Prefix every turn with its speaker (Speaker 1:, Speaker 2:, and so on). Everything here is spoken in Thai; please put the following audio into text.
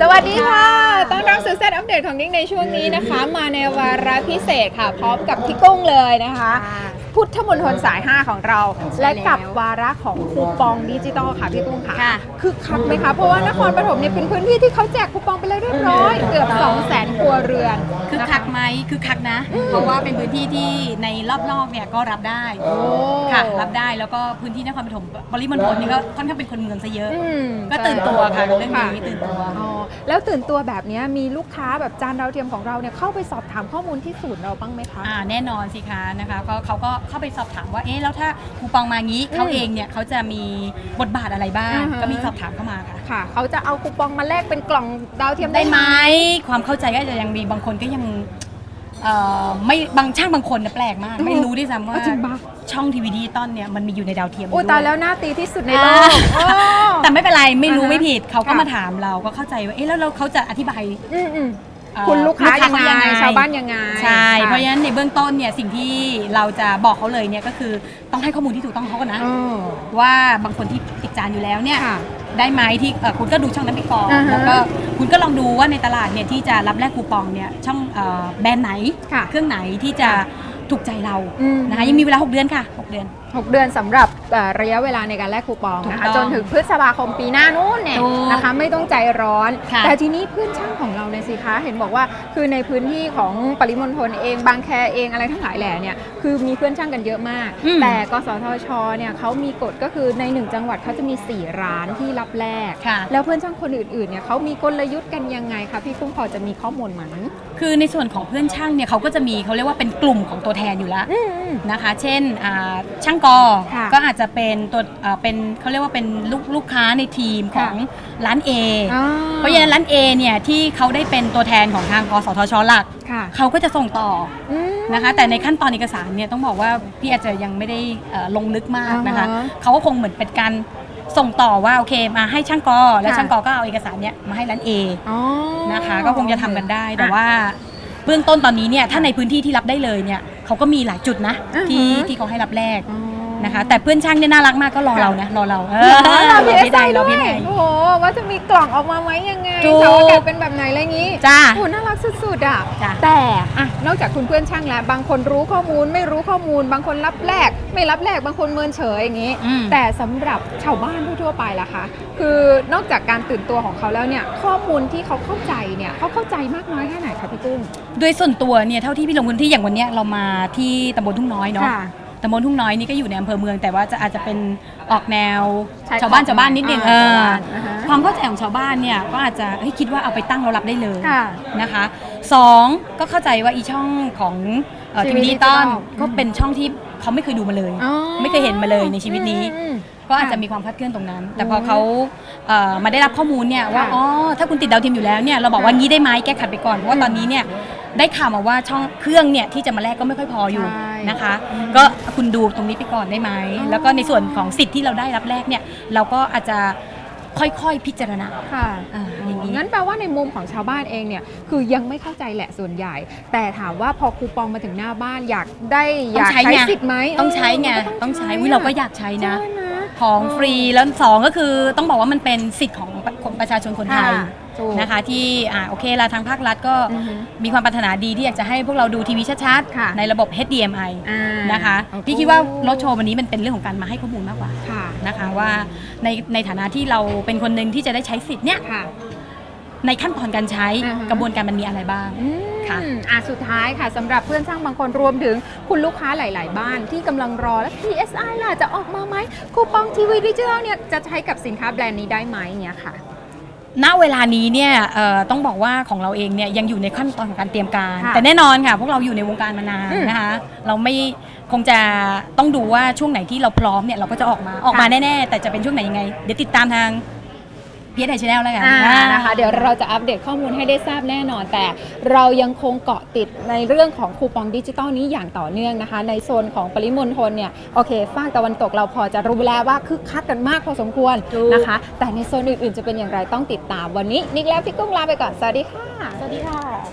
Speaker 1: สวัสดีค่ะ ต้อนรับสู่เซตอัปเดตของนิ่งในช่วงนี้นะคะ มาในวาระพิเศษค่ะ พร้อมกับพี่กุ้งเลยนะคะ พุทธมณฑลสาย 5 ของเรา
Speaker 2: ใช่
Speaker 1: และกับ
Speaker 2: แล้ว
Speaker 1: วาระของคูปองดิจิตอลค่ะพี่กุ้งค่ะ
Speaker 2: ค่ะ
Speaker 1: คือคักไหมคะ เพราะว่านครปฐมเนี่ยเป็นพื้นที่ที่เขาแจกคูปองไปแล้วเรียบร้อย เกือบ 2 0 0 0 0 0ครัวเรือน
Speaker 2: คือ
Speaker 1: นะะ
Speaker 2: คักไหมคือคักนะ เพราะว่าเป็นพื้นที่ที่ในรอบนอกเนี่ยก็รับได้
Speaker 1: โอ้
Speaker 2: ค่ะรับได้แล้วก็พื้นที่นครปฐมปริมณฑลนี่ก็ค่อนข้างเป็นคนเมืองซะเยอะ
Speaker 1: อืม
Speaker 2: ก็ตื่นตัวค่ะ
Speaker 1: ใช่
Speaker 2: เรื่องนี้ตื่นตัว
Speaker 1: อ๋อแล้วตื่นตัวแบบเนี้ยมีลูกค้าแบบจานดาวเทียมของเราเนี่ยเข้าไปสอบถามข้อมูลที่ศูนย์เราบ้างไหมคะ
Speaker 2: อ่าแน่นอนสิคะนะคะก็เขาก็เข้าไปสอบถามว่าเอ๊ะแล้วถ้าคูปองมางี้เขาเองเนี่ยเขาจะมีบทบาทอะไรบ้าง
Speaker 1: อ่าฮะ
Speaker 2: ก็มีสอบถามเข้ามาค่ะ
Speaker 1: ค่ะ เขาจะเอาคูปองมาแลกเป็นกล่องดาวเทียม
Speaker 2: ได้ไหมความเข้าใจก็อาจจะยังมีบางคนก็ยังเอ่อไม่บางช่างบางคนเนี่ยแปลกมาก ไม่รู้ด้วยซ้ำว่า
Speaker 1: จริงปะ
Speaker 2: ช่องทีวีดิจิตอลเนี่ยมันมีอยู่ในดาวเทียม
Speaker 1: โอ้
Speaker 2: ด้วย
Speaker 1: ตายแล้วหน้าตีที่สุดในโลกโอ้
Speaker 2: แต่ไม่เป็นไรไม่รู้
Speaker 1: อ่าฮะ
Speaker 2: ไม่ผิดเขาก็
Speaker 1: ค่ะ
Speaker 2: มาถามเราก็เข้าใจว่าเอ๊ะแล้วเราเขาจะอธิบาย
Speaker 1: อืมอืม
Speaker 2: เอ่อ
Speaker 1: คุณลูกค้ายัง
Speaker 2: เข
Speaker 1: ไงชาวบ้านยังไง
Speaker 2: ใช่
Speaker 1: ค่
Speaker 2: เพราะฉะนั้นในเบื้องต้นเนี่ยสิ่งที่เราจะบอกเขาเลยเนี่ยก็คือต้องให้ข้อมูลที่ถูกต้องเขาก่อนนะ
Speaker 1: เออ
Speaker 2: ว่าบางคนที่ติดจานอยู่แล้วเนี่ย
Speaker 1: ค่ะ
Speaker 2: ได้ไหมที่เอ่อคุณก็ดูช่องนั้นไปก่อน
Speaker 1: อ่าฮะ
Speaker 2: แล้วก็คุณก็ลองดูว่าในตลาดเนี่ยที่จะรับแลกคูปองเนี่ยช่องเอ่อแบรนด์ไหน
Speaker 1: ค่ะ
Speaker 2: เครื่องไหนที่จะถูกใจเรา
Speaker 1: อืม
Speaker 2: นะคะยังมีเวลา 6 เดือนค่ะ 6 เดือน
Speaker 1: 6 เดือนสำหรับเอ่อระยะเวลาในการแลกคูปองนะคะ
Speaker 2: ถูก
Speaker 1: จ
Speaker 2: ต้อง
Speaker 1: นถึงพฤษภาคมปีหน้านู้นเนี่ย
Speaker 2: ถูก
Speaker 1: นะคะ ไม่ต้องใจร้อน
Speaker 2: ค่ะ
Speaker 1: แต่ทีนี้เพื่อนช่างของเราเนี่ยสิคะเห็นบอกว่าคือในพื้นที่ของปริมณฑลเองบางแคเองอะไรทั้งหลายแหล่เนี่ยคือมีเพื่อนช่างกันเยอะมาก
Speaker 2: อืม
Speaker 1: แต่กสทชเนี่ยเขามีกฎก็คือในหนึ่งจังหวัดเขาจะมี4ร้านที่รับแลก
Speaker 2: ค่ะ
Speaker 1: แล้วเพื่อนช่างคนอื่นๆเนี่ยเขามีกลยุทธ์กันยังไงคะพี่กุ้งพอจะมีข้อมูลไหม
Speaker 2: คือในส่วนของเพื่อนช่างเนี่ยเขาก็จะมีเขาเรียกว่าเป็นกลุ่มของตัวแทนอยู่แล้ว
Speaker 1: อืม
Speaker 2: นะคะ เช่นอ่าช่างกอ
Speaker 1: ค่ะ
Speaker 2: ก็อาจจะเป็นตัวเอ่อเป็นเขาเรียกว่าเป็นลูกลูกค้าในทีมของร้าน A
Speaker 1: อ่า
Speaker 2: เพราะฉะนั้นร้าน A เนี่ยที่เขาได้เป็นตัวแทนของทางกสทชหลัก
Speaker 1: ค่ะ
Speaker 2: เขาก็จะส่งต่อ
Speaker 1: อืม
Speaker 2: นะคะ แต่ในขั้นตอนเอกสารเนี่ยต้องบอกว่าพี่อาจจะยังไม่ได้เอ่อลงลึกมากนะคะ
Speaker 1: อ่าฮะ
Speaker 2: เขาก็คงเหมือนเป็นการส่งต่อว่าโอเคมาให้ช่างกอ แล้ว
Speaker 1: ค่ะ
Speaker 2: ช่างกอก็เอาเอกสารเนี่ยมาให้ร้าน A
Speaker 1: อ๋อ
Speaker 2: นะคะก็คงจะทำกันได้แต่
Speaker 1: อะ
Speaker 2: ว่าเบื้องต้นตอนนี้เนี่ยถ้าในพื้นที่ที่รับได้เลยเนี่ยเขาก็มีหลายจุดนะ
Speaker 1: อ่าฮะ
Speaker 2: ที่ที่เขาให้รับแรก
Speaker 1: อ๋อ
Speaker 2: นะคะ แต่เพื่อนช่างเนี่ยน่ารักมากก็รอ
Speaker 1: ค่ะ
Speaker 2: เรานะรอเราเอ
Speaker 1: เอ
Speaker 2: อ
Speaker 1: อเราพี
Speaker 2: รอ
Speaker 1: เอ
Speaker 2: พี่
Speaker 1: ส
Speaker 2: ไท
Speaker 1: ไอย
Speaker 2: รอ
Speaker 1: ด้ว
Speaker 2: พี่
Speaker 1: ย
Speaker 2: ไทย
Speaker 1: โอ้โห ว่าจะมีกล่องออกมาไหมยังไง
Speaker 2: ถูก
Speaker 1: เสาอากาศเป็นแบบไหนอะไรอย่างนี้
Speaker 2: จ้า
Speaker 1: โอ้น่ารักสุดๆอะ
Speaker 2: จ้ะ
Speaker 1: แต่อะนอกจากคุณเพื่อนช่างแล้ว บางคนรู้ข้อมูลไม่รู้ข้อมูล บางคนรับแลกไม่รับแลกบางคนเมินเฉยอย่างนี้
Speaker 2: อืม
Speaker 1: แต่สำหรับชาวบ้านทั่วๆไปล่ะคะ คือนอกจากการตื่นตัวของเขาแล้วเนี่ยข้อมูลที่เขาเข้าใจเนี่ยเขาเข้าใจมากน้อยแค่ไหนคะพี่กุ้ง
Speaker 2: โดยส่วนตัวเนี่ยเท่าที่พี่ลงพื้นที่อย่างวันเนี้ยเรามาที่ตำบลทุ่งน้อยเนาะ
Speaker 1: ค่ะ
Speaker 2: ตำบลทุ่งน้อยนี่ก็อยู่ในอำเภอเมือง แต่ว่าจะอาจจะเป็นออกแนว
Speaker 1: ชาย
Speaker 2: ชาวบ้าน
Speaker 1: ขอบ
Speaker 2: ชาวบ้านนิดนึง
Speaker 1: อ่า
Speaker 2: เออ
Speaker 1: ชาวบ้านอ่าฮะ
Speaker 2: ความเข้าใจของชาวบ้านเนี่ยก็อาจจะเฮ้ยคิดว่าเอาไปตั้งเรารับได้เลย
Speaker 1: ค่ะ
Speaker 2: นะคะสองก็เข้าใจว่าอีช่องของที
Speaker 1: ทีวี
Speaker 2: วีดิจิตอล
Speaker 1: ดิจิตอล
Speaker 2: ก็เป็นช่องที่เขาไม่เคยดูมาเลย
Speaker 1: อ๋อ
Speaker 2: ไม่เคยเห็นมาเลยในชีวิตนี้
Speaker 1: อืม
Speaker 2: ก็อาจจะมีความคลาดเคลื่อนตรงนั้น แต่พอเขาเอ่อมาได้รับข้อมูลเนี่ยว่า
Speaker 1: ค่ะ
Speaker 2: อ๋อ ถ้าคุณติดดาวเทียมอยู่แล้วเนี่ย เราบอกว่างี้ได้ไหมแก้ขัดไปก่อน เพราะว่าตอนนี้เนี่ยได้ข่าวมาว่าช่องเครื่องเนี่ยที่จะมาแลกก็ไม่ค่อยพออยู่
Speaker 1: ใช่
Speaker 2: นะคะ
Speaker 1: อืม
Speaker 2: ก็คุณดูตรงนี้ไปก่อนได้ไหม
Speaker 1: อ๋อ
Speaker 2: แล้วก็ในส่วนของสิทธิ์ที่เราได้รับแรกเนี่ย เราก็อาจจะค่อยๆพิจารณา
Speaker 1: ค่ะ
Speaker 2: อ่าอย่างนี้
Speaker 1: งั้นแปลว่าในมุมของชาวบ้านเองเนี่ยคือยังไม่เข้าใจแหละส่วนใหญ่ แต่ถามว่าพอคูปองมาถึงหน้าบ้านอยากได้อ
Speaker 2: ต้อง
Speaker 1: ยาก
Speaker 2: ใช้
Speaker 1: ใช้
Speaker 2: ไง
Speaker 1: สิทธิ์ไหม
Speaker 2: ต้องใช้ไง
Speaker 1: เต้
Speaker 2: องใช้วิเราก็อยากใช้นะ
Speaker 1: ใช่นะ
Speaker 2: ของฟรีแล้วสองก็คือต้องบอกว่ามันเป็นสิทธิ์ของของประชาชนคนไทย
Speaker 1: ค่ะ ถูก
Speaker 2: นะคะที่อ่าโอเคละทางภาครัฐก็
Speaker 1: อือฮึ
Speaker 2: มีความปรารถนาดีที่อยากจะให้พวกเราดูทีวีชัด
Speaker 1: ค่ะ
Speaker 2: ๆ ในระบบ HDMI
Speaker 1: อ่า
Speaker 2: นะคะ
Speaker 1: โอเค
Speaker 2: พี่คิดว่ารถโชว์วันนี้มันเป็นเรื่องของการมาให้ข้อมูลมากกว่า
Speaker 1: ค่ะ
Speaker 2: นะคะว่าในในฐานะที่เราเป็นคนหนึ่งที่จะได้ใช้สิทธิ์เนี่ย
Speaker 1: ค่ะ
Speaker 2: ในขั้นตอนการใช้
Speaker 1: อ่าฮะ
Speaker 2: กระบวนการมันมีอะไรบ้าง
Speaker 1: อืม
Speaker 2: ค่ะ
Speaker 1: อะสุดท้ายค่ะสำหรับเพื่อนช่างบางคนรวมถึงคุณลูกค้าหลาย ๆ บ้านที่กำลังรอแล้ว PSI ล่ะจะออกมาไหมคูปองทีวีดิจิทัลเนี่ยจะใช้กับสินค้าแบรนด์นี้ได้ไหมเนี่ยค่ะ
Speaker 2: ณเวลานี้เนี่ยเอ่อต้องบอกว่าของเราเองเนี่ยยังอยู่ในขั้นตอนของการเตรียมการ
Speaker 1: ค่ะ
Speaker 2: แต่แน่นอนค่ะ พวกเราอยู่ในวงการมานาน
Speaker 1: อืม
Speaker 2: นะคะเราไม่คงจะต้องดูว่าช่วงไหนที่เราพร้อมเนี่ยเราก็จะออกมาออกมา
Speaker 1: ค่ะ
Speaker 2: แน่ๆแต่จะเป็นช่วงไหนยังไง เดี๋ยวติดตามทางพี เอสไอชแนลแล้วกัน
Speaker 1: อ่า
Speaker 2: อ่า
Speaker 1: นะคะ เดี๋ยวเราจะอัปเดตข้อมูลให้ได้ทราบแน่นอน แต่เรายังคงเกาะติดในเรื่องของคูปองดิจิตอลนี้อย่างต่อเนื่องนะคะ ในโซนของปริมณฑลเนี่ยโอเคฝากตะวันตกเราพอจะรู้แล้วว่าคึกคักกันมากพอสมควร
Speaker 2: ถูก
Speaker 1: นะคะ แต่ในโซนอื่นๆจะเป็นอย่างไรต้องติดตามวันนี้นิกและพี่กุ้งลาไปก่อนสวัสดีค่ะ
Speaker 2: สวัสดีค่ะ